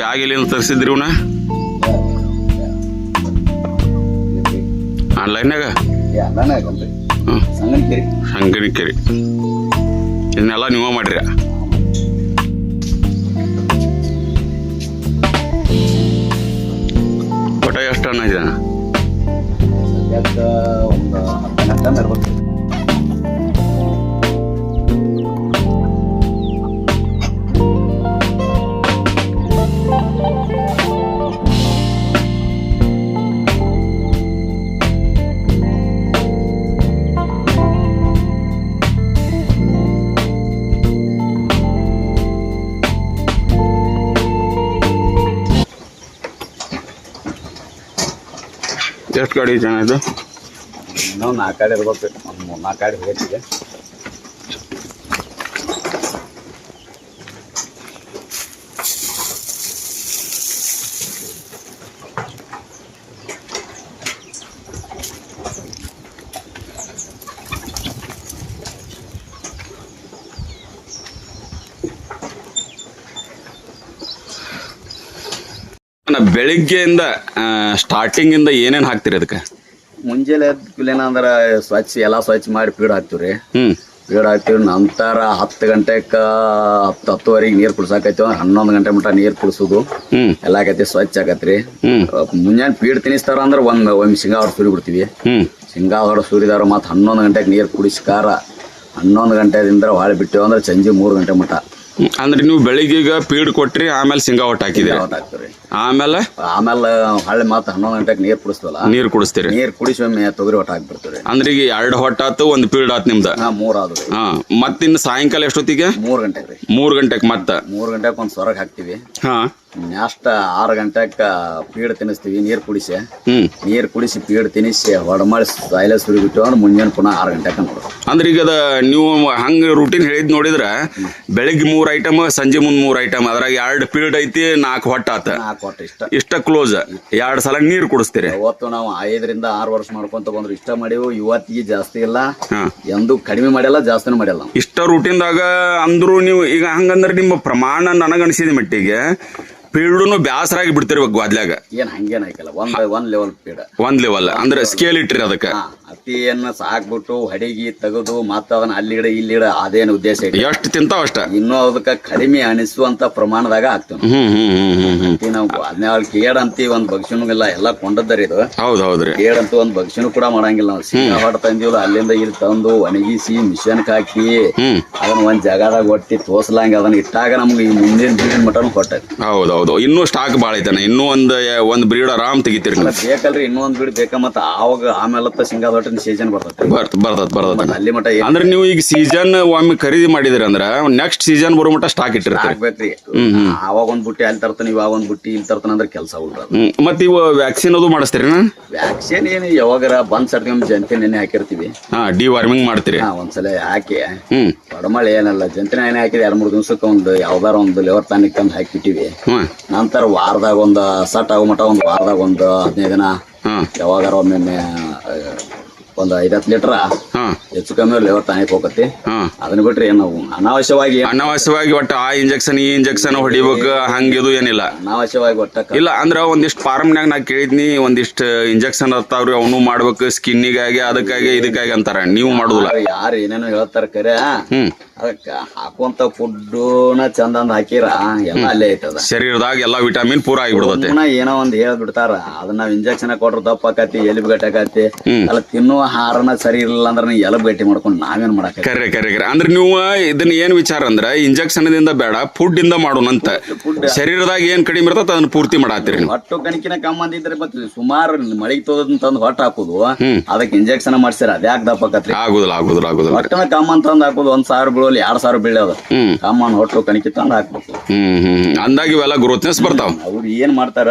ಬ್ಯಾಗ್ ಎಲ್ಲಿಂದ ತರಿಸಿದ್ರಿ ಇವನ? ಆನ್ಲೈನ್ಯಾಗ ಸಂಗಣಿಕೆರಿ ಇದನ್ನೆಲ್ಲ ನೀವ ಮಾಡ್ರಿ. ಒಟ್ಟ ಎಷ್ಟು ಅಣ್ಣ ಇದೆ? ಎಷ್ಟು ಗಾಡಿ ಚೆನ್ನಾಗಿದೆ ನಾವು ನಾಲ್ಕು ಗಾಡಿ ಇರ್ಬೇಕು. ಒಂದು ನಾಲ್ಕು ಗಾಡಿ ಹೋಗ್ತಿದೆ ನಾ ಬೆಳಿಗ್ಗೆಯಿಂದ ಸ್ಟಾರ್ಟಿಂಗ್ ಇಂದ ಏನೇನ್ ಹಾಕ್ತಿರಿ ಅದಕ್ಕೆ? ಮುಂಜಾನೆ ಏನಂದ್ರ ಸ್ವಚ್ಛ ಎಲ್ಲ ಸ್ವಚ್ಛ ಮಾಡಿ ಪೀಡ್ ಹಾಕ್ತೀವಿ ರೀ ಹ್ಮ್. ಪೀಡ್ ಹಾಕ್ತೀವಿ ನಂತರ ಹತ್ತು ಗಂಟೆಕ ಹತ್ತು ಹತ್ತುವರೆಗೆ ನೀರು ಕುಡ್ಸಾಕೈತಿ ಹನ್ನೊಂದು ಗಂಟೆ ಮಟ್ಟ ನೀರು ಕುಡಿಸೋದು. ಎಲ್ಲ ಆಗೈತಿ ಸ್ವಚ್ಛ ಆಗತ್ರಿ. ಮುಂಜಾನೆ ಪೀಡ್ ತಿನ್ನಿಸ್ತಾರ ಅಂದ್ರೆ ಒಂದು ಒಂದು ಶೇಂಗಾ ಹೊಡೆ ಸುರಿ ಬಿಡ್ತೀವಿ. ಶೇಂಗಾ ಹೊಡೆ ಸುರಿದಾರ ಮತ್ತು ಹನ್ನೊಂದು ಗಂಟೆಗೆ ನೀರು ಕುಡಿಸ್ಕಾರ ಹನ್ನೊಂದು ಗಂಟೆದಿಂದ ಹೊಳೆ ಬಿಟ್ಟಿವಿ ಅಂದ್ರೆ ಸಂಜೆ ಮೂರು ಗಂಟೆ ಮಟ್ಟ. ಅಂದ್ರೆ ನೀವು ಬೆಳಿಗ್ಗೆ ಈಗ ಪೀಡ್ ಕೊಟ್ರಿ ಆಮೇಲೆ ಸಿಂಗಾ ಒಟ್ಟು ಹಾಕಿದ್ರಿ. ಆಮೇಲೆ? ಆಮೇಲೆ ಹಳ್ಳಿ ಮತ್ತೆ ಹನ್ನೊಂದು ಗಂಟೆಗೆ ನೀರು ಕುಡಿಸ್ತೀವಲ್ಲ? ನೀರು ಕುಡಿಸ್ತೀರಿ. ನೀರು ಕುಡಿಸಿ ಒಮ್ಮೆ ತೊಗರಿ ಹೊಟ್ಟು ಹಾಕ್ಬಿಡ್ತೀವಿ ಅಂದ್ರೆ ಈಗ ಎರಡು ಹೊಟ್ಟಾತು ಒಂದು ಪೀಡ್ ಆತ್ ನಿಮ್ದು? ಹಾಂ ಮೂರು ಆದ್ರಿ ಹಾ ಮತ್ತಿನ್ನು ಸಾಯಂಕಾಲ ಎಷ್ಟೊತ್ತಿಗೆ? ಮೂರು ಗಂಟೆಗೆ ರೀ. ಮೂರು ಗಂಟೆಗೆ ಮತ್ತೆ? ಮೂರು ಗಂಟೆಗೆ ಒಂದು ಸೊರಗೆ ಹಾಕ್ತೀವಿ. ಹಾ. ನೆಕ್ಸ್ಟ್ ಆರು ಗಂಟೆಗೆ ಪೀಡ್ ತಿನ್ನಿಸ್ತೀವಿ ನೀರು ಕುಡಿಸಿ. ಹ್ಮ್. ನೀರು ಕುಡಿಸಿ ಪೀಡ್ ತಿನ್ನಿಸಿ ಹೊಡಮಾಡಿ ಸಾಯಿಲೆ ಸುರಿ ಬಿಟ್ಟು ಅಂದ್ರೆ ಮುಂಜಾನೆ ಪುನಃ ಆರು ಗಂಟೆಗೆ ನೋಡೋದು ಅಂದ್ರೆ ಈಗ ಅದ ನೀವು ಹಂಗ ರೂಟೀನ್ ಹೇಳಿದ್ ನೋಡಿದ್ರ ಬೆಳಿಗ್ಗೆ ಮೂರ್ ಐಟಮ್ ಸಂಜೆ ಮುಂದ್ ಮೂರ್ ಐಟಮ್ ಅದ್ರಾಗ ಎರಡು ಪೀಡ್ ಐತಿ ನಾಲ್ಕು ಹೊಟ್ಟ ಆತ. ನಾಲ್ಕು ಹೊಟ್ಟೆ ಇಷ್ಟ. ಇಷ್ಟ ಕ್ಲೋಸ್ ಎರಡ್ ಸಲ ನೀರು ಕುಡಿಸ್ತೀರಿ. ಅವತ್ತು ನಾವು ಐದರಿಂದ ಆರು ವರ್ಷ ಮಾಡ್ಕೊಂತ ಬಂದ್ರು ಇಷ್ಟ ಮಾಡಿವು ಇವತ್ತಿಗೆ ಜಾಸ್ತಿ ಇಲ್ಲ. ಎಂದು ಕಡಿಮೆ ಮಾಡಿಲ್ಲ ಜಾಸ್ತಿನೂ ಮಾಡಿಲ್ಲ ಇಷ್ಟ ಇಷ್ಟ ರೂಟೀನ್ದಾಗ ಅಂದ್ರು ನೀವು ಈಗ ಹಂಗಂದ್ರೆ ನಿಮ್ಮ ಪ್ರಮಾಣ ನನಗನ್ಸಿದ ಮಟ್ಟಿಗೆ ಪೀಲ್ಡುನು ಬ್ಯಾಸರಾಗಿ ಬಿಡ್ತಿರ್ಬೇಕು ಗ್ವಾದ್ಲ್ಯಾಗ ಏನ್ ಹಂಗೇನ್ ಹಾಕಿಲ್ಲ ಒಂದ್ ಒಂದ್ ಲೆವೆಲ್ ಪೀಡ. ಒಂದ್ ಲೆವೆಲ್ ಅಂದ್ರೆ ಸ್ಕೇಲ್ ಇಟ್ಟಿರಿ ಅದಕ್ಕೆ. ಹಾ ಅತಿಯನ್ನ ಸಾಕ್ಬಿಟ್ಟು ಹಡಿಗಿ ತೆಗೆದು ಮತ್ತ ಅದನ್ನ ಅಲ್ಲಿ ಇಡ ಇಲ್ಲಿ ಇಡ ಅದೇನು ಉದ್ದೇಶ ಇಲ್ಲ. ಎಷ್ಟು ತಿಂತಾವ ಅಷ್ಟ? ಇನ್ನೂ ಅದಕ್ಕೆ ಕಡಿಮೆ ಅನಿಸುವಂತ ಪ್ರಮಾಣದಾಗ ನಾವು. ಹ್ಮ್ ಹ್ಮ್ ಹ್ಮ್ ಹ್ಮ್ ನಾವು ಹದಿನಾರು ಕೇಡ್ ಅಂತಿ ಒಂದ್ ಇಲ್ಲ ಎಲ್ಲ ಕೊಂಡದ್ದರಿ ಇದು. ಹೌದು ಹೌದ್ರಿ ಕೇಡ್ ಅಂತ ಒಂದ್ ಭಕ್ಷಣ ಕೂಡ ಮಾಡಂಗಿಲ್ಲ ನಾವು. ಸೀದಾ ಹೊಡ ತಂದಿವಲ್ಲ ಅಲ್ಲಿಂದ ಇಲ್ಲಿ ತಂದು ಒಣಗಿಸಿ ಮಿಷನ್ಗೆ ಹಾಕಿ ಹ್ಮ್. ಅದನ್ನ ಒಂದ್ ಜಾಗದಾಗ ಒಟ್ಟಿ ತೋರ್ಸ್ಲಂಗ ಅದನ್ನ ಇಟ್ಟಾಗ ನಮ್ಗೆ ಈ ಮುಂದಿನ ಬೀಡಿನ ಮಟನು ಕೊಟ್ಟೈತಿ ಹೌದು ಇನ್ನೂ ಸ್ಟಾಕ್ ಭಾಳ ಐತನ ಇನ್ನೂ ಒಂದ್ ಒಂದ್ ಬ್ರೀಡ್ ಆರಾಮ್ ತೆಗಿತೀರಿ ನೀವು. ಬೇಕಲ್ರಿ ಇನ್ನೊಂದ್ ಬೀಡ್ ಬೇಕ ಮತ್ತ ಆವಾಗ ಆಮೇಲೆ ಶೇಂಗಾ ಸೀಸನ್ ಬರ್ತೈತಿ. ಬರ್ತ ಬರ್ತದ ಬರ್ತದ ಅಲ್ಲಿ ಮಟ ಏನ್ ಅಂದ್ರೆ ನೀವು ಈಗ ಸೀಸನ್ ಒಮ್ಮೆ ಖರೀದಿ ಮಾಡಿದ್ರಿ ಅಂದ್ರ ನೆಕ್ಸ್ಟ್ ಸೀಸನ್ ಬರೋ ಮಟ್ಟ ಸ್ಟಾಕ್ ಇಟ್ಟಿರ್ತೀರಿ. ಆಗ್ಬೇಕ್ರಿ. ಅವಾಗ ಒಂದ್ ಬುಟ್ಟಿ ಅಲ್ಲಿ ತರ್ತಾನೆ ಇವಾಗ ಒಂದ್ ಬುಟ್ಟಿ ಇಲ್ಲಿ ತರ್ತಾನೆ ಅಂದ್ರೆ ಕೆಲಸ ಉಳ್ರ ಹ್ಮ್ ಇವು ವ್ಯಾಕ್ಸಿನ್ ಅದು ಮಾಡಿಸ್ತೀರಿ ವ್ಯಾಕ್ಸಿನ್ ಏನು ಯಾವಾಗರ ಬಂದ್ ಸರ್ತಿ ನಮ್ ಜಂತಿ ನೆನೆ ಹಾಕಿರ್ತೀವಿ. ಹಾ ಡಿ ವಾರ್ಮಿಂಗ್ ಮಾಡ್ತೀರಿ. ಹಾ ಒಂದ್ಸಲ ಹಾಕಿ. ಹ್ಮ್. ಒಡಮಳೆ ಏನಲ್ಲ ಜಂತಿನ ನೆನೆ ಹಾಕಿದ ಎರಡ್ ಮೂರ್ ದಿವ್ಸಕ್ಕೆ ಒಂದು ಯಾವ್ದಾರ ಒಂದು ಲೆವರ್ ಪ್ಯಾನಿಕ್ ತಂದು ಹಾಕಿಟ್ಟಿವಿ ಹ್ಮ್. ನಂತರ ವಾರದಾಗ ಒಂದು ಸಟ್ ಆಗೋ ಮಟ ಒಂದು ವಾರದಾಗ ಒಂದು ಹದಿನೈದು ದಿನ. ಹಾ ಯಾವಾಗಾರ ಒಮ್ಮೆ ಒಂದು ಐದತ್ತು ಲೀಟರ್ ಹಾ. ಹೆಚ್ಚು ಕಮ್ಮಿ ಲೆವರ್ ತಾನೇ ಹೋಗತ್ತೆ. ಹಾ. ಅದನ್ನ ಬಿಟ್ರೆ ಏನು ನಾವು ಅನಾವಶ್ಯವಾಗಿ ಅನಾವಶ್ಯವಾಗಿ ಒಟ್ಟ ಆ ಇಂಜೆಕ್ಷನ್ ಈ ಇಂಜೆಕ್ಷನ್ ಹೊಡಿಬೇಕು ಹಂಗಿದು ಏನಿಲ್ಲ. ಅನಾವಶ್ಯವಾಗಿ ಒಟ್ಟ ಇಲ್ಲ ಅಂದ್ರ ಒಂದಿಷ್ಟು ಫಾರ್ಮ್ನಾಗ ನಾ ಕೇಳಿದ್ನಿ ಒಂದಿಷ್ಟು ಇಂಜೆಕ್ಷನ್ ಇರ್ತಾವ್ರಿ ಅವನು ಮಾಡ್ಬೇಕು ಸ್ಕಿನ್ನಿಗಾಗಿ ಅದಕ್ಕಾಗಿ ಇದಕ್ಕಾಗಿ ಅಂತಾರ. ನೀವು ಮಾಡುದಿಲ್ಲ. ಯಾರು- ಯಾರು ಏನೇನೋ ಹೇಳ್ತಾರ ಕರೆ. ಹ್ಮ್. ಅದಕ್ಕ ಹಾಕುವಂತ ಫುಡ್ನ ಚಂದಂದ ಹಾಕಿರ ಎಲ್ಲ ಅಲ್ಲೇ ಐತದ ಶರೀರದಾಗ ಎಲ್ಲಾ ವಿಟಮಿನ್ ಪೂರ ಆಗಿಬಿಡ್ತೈತೆ. ಏನೋ ಒಂದ್ ಹೇಳ್ಬಿಡ್ತಾರ ಅದನ್ನ ಇಂಜೆಕ್ಷನ್ ಕೊಟ್ರ ದಪ್ಪ ಆಕತಿ ಎலுಬು ಗಟ್ಟಾಕತಿ. ಅಲ್ಲ ತಿನ್ನುವ ಆಹಾರನ ಸರಿ ಇರಲಿಲ್ಲ ಅಂದ್ರೆ ನೀ ಎಲಬು ಗಟ್ಟಿ ಮಾಡ್ಕೊಂಡು ನಾವೇನ್ ಮಾಡಕ ಕರೆ ಕರೆ ಕರೆ. ಅಂದ್ರೆ ನೀವು ಇದನ್ನ ಏನ್ ವಿಚಾರ ಅಂದ್ರ ಇಂಜೆಕ್ಷನ್ ದಿಂದ ಬೇಡ ಫುಡ್ ಇಂದ ಮಾಡೋಣಂತ ಶರೀರದಾಗ ಏನ್ ಕಡಿಮೆ ಇರ್ತದ ಅದನ್ನ ಪೂರ್ತಿ ಮಾಡಾತ್ತೀರಿ ನೀವು. ಹೊಟ್ಟು ಕಣಕಿನ ಕಮ್ಮ ಅಂದಿದ್ರೆ ಮತ್ತೆ ಸುಮಾರು ಮಳಿಗೆ ತೋದಂತಂದ್ ಹೊಟ್ಟ ಹೊಟ್ಟು ಹಾಕುದು. ಅದಕ್ಕೆ ಇಂಜೆಕ್ಷನ್ ಮಾಡ್ಸಿರ ಅದ್ಯಾಕ್ ದಪ್ಪ ಆಕತ್ರಿ ಆಗುದಿಲ್ಲ ಆಗುದಿಲ್ಲ ಆಗುದಿಲ್ಲ. ಹೊಟ್ಟನ ಕಮ್ಮ ಅಂತ ಹಾಕುದು ಒಂದ್ ಸಾವಿರ ಬೀಳೋಲಿ ಎರಡ್ ಸಾವಿರ ಬೆಳೆ ಹ್ಮ್. ಕಾಮನ್ ಹೊಟ್ಟು ಕಣಕಿ ತಂದು ಹಾಕ್ಬೇಕು ಹ್ಮ್ ಹ್ಮ್ ಅಂದಾಗ ಇವೆಲ್ಲ ಗ್ರೋತ್ನೆಸ್ ಬರ್ತಾವ. ಅವ್ರು ಏನ್ ಮಾಡ್ತಾರ?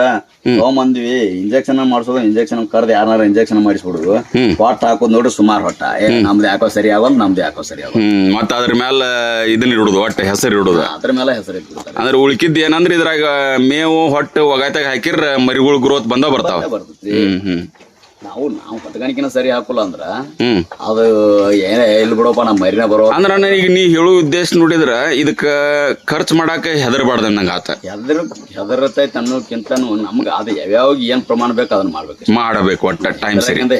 ತಗೊಂಬಂದ್ವಿ ಇಂಜೆಕ್ಷನ್ ಮಾಡ್ಸೋದು ಇಂಜೆಕ್ಷನ್ ಕರ್ದ ಯಾರನ್ನಾರ ಇಂಜೆಕ್ಷನ್ ಮಾಡಿಸ್ಬಿಡುದು. ಪಾಟ್ ಹೊಟ್ಟ ಹಾಕೋದ್ ನೋಡ್ರಿ ಸುಮಾರು ಹೊಟ್ಟ. ಏ ನಮ್ದು ಯಾಕೋ ಸರಿ ಆಗಲ್ಲ ನಮ್ದು ಯಾಕೋ ಸರಿ ಆಗಲ್ಲ. ಹ್ಮ್ ಮತ್ತ ಅದ್ರ ಮೇಲೆ ಇದನ್ನ ಇಡುದು ಒಟ್ಟ ಹೆಸರು ಇಡುದು. ಅದ್ರ ಮೇಲೆ ಹೆಸರು ಇಟ್ಬಿಡ್ತಾರೆ. ಅಂದ್ರೆ ಉಳ್ಕಿದ್ ಏನಂದ್ರ ಇದ್ರಾಗ ಮೇವು ಹೊಟ್ಟು ಒಗಾಯ್ತಾಗ ಹಾಕಿರ್ ಮರಿಗಳು ಗ್ರೋತ್ ಬಂದ ಬರ್ತಾವ. ಬರ್ತೈತಿ ಹ್ಮ್ ಹ್ಮ್. ನಾವು ನಾವು ಹೊಟ್ಟಗಣಿಕಿನ ಸರಿ ಹಾಕೋಲ್ಲ ಅಂದ್ರ ಹ್ಮ್. ಅದು ಏನೇ ಎಲ್ಲಿ ಬಿಡೋಪ್ಪ ನಮ್ಮ ಮರಿನ ಬರೋ ಅಂದ್ರ ಈಗ ನೀ ಹೇಳೋ ಉದ್ದೇಶ ನೋಡಿದ್ರ ಇದಕ್ಕ ಖರ್ಚು ಮಾಡಾಕ ಹೆದರ್ಬಾರ್ದ ಅನ್ನಂಗ ಆತ. ಹೆದರ್ ಹೆದರತೈತೆ ಅನ್ನೋಕ್ಕಿಂತ ನಮ್ಗೆ ಅದು ಯಾವ್ಯಾವ ಏನ್ ಪ್ರಮಾಣ ಬೇಕು ಅದನ್ನ ಮಾಡ್ಬೇಕು ಮಾಡಬೇಕು ಒಟ್ಟ ಟೈಮ್ ಸರಿ. ಯಾಕಂದ್ರೆ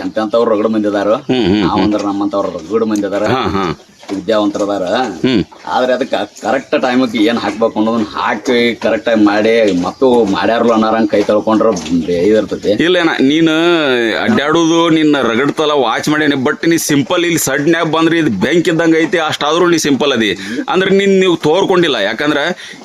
ರಗಡ ಮಂದಿ ಅದಾರ ಹ್ಮ್ ಹ್ಮ್. ನಾವಂದ್ರ ನಮ್ಮಂತವ್ರ ರಗಡ ಮಂದಿ ಅದಾರ ಹಾ ಹಾ. ವಿದ್ಯಾವಂತರ ಅದಾರ ಹ್ಮ್. ಆದ್ರೆ ಅದಕ್ಕೆ ಕರೆಕ್ಟ್ ಟೈಮಿಗೆ ಏನ್ ಹಾಕ್ಬೇಕು ಅನ್ನೋದನ್ನ ಹಾಕಿ ಕರೆಕ್ಟ್ ಕರೆಕ್ಟಾಗಿ ಮಾಡಿ ಮತ್ತು ಮಾಡ್ಯಾರಲ್ಲ ಅನ್ನೋರಂಗ್ ಕೈ ತಳ್ಕೊಂಡ್ರೆ ಇದಿರ್ತೈತಿ ಇಲ್ಲ ನೀನ್ ಅಡ್ಡಾಡುದು ನಿನ್ನ ರಗಡ್ತಲ್ಲ ವಾಚ್ ಮಾಡ್ಯಾನಿ ಬಟ್ ನೀ ಸಿಂಪಲ್ ಇಲ್ಲಿ ಸಡ್ನ್ಯಾಗ ಬಂದ್ರೆ ಇದು ಬ್ಯಾಂಕ್ ಇದ್ದಂಗ ಐತಿ ಅಷ್ಟಾದ್ರೂ ನೀ ಸಿಂಪಲ್ ಅದಿ. ಅಂದ್ರೆ ನೀನ್ ನೀವು ತೋರ್ಕೊಂಡಿಲ್ಲ ಯಾಕಂದ್ರೆ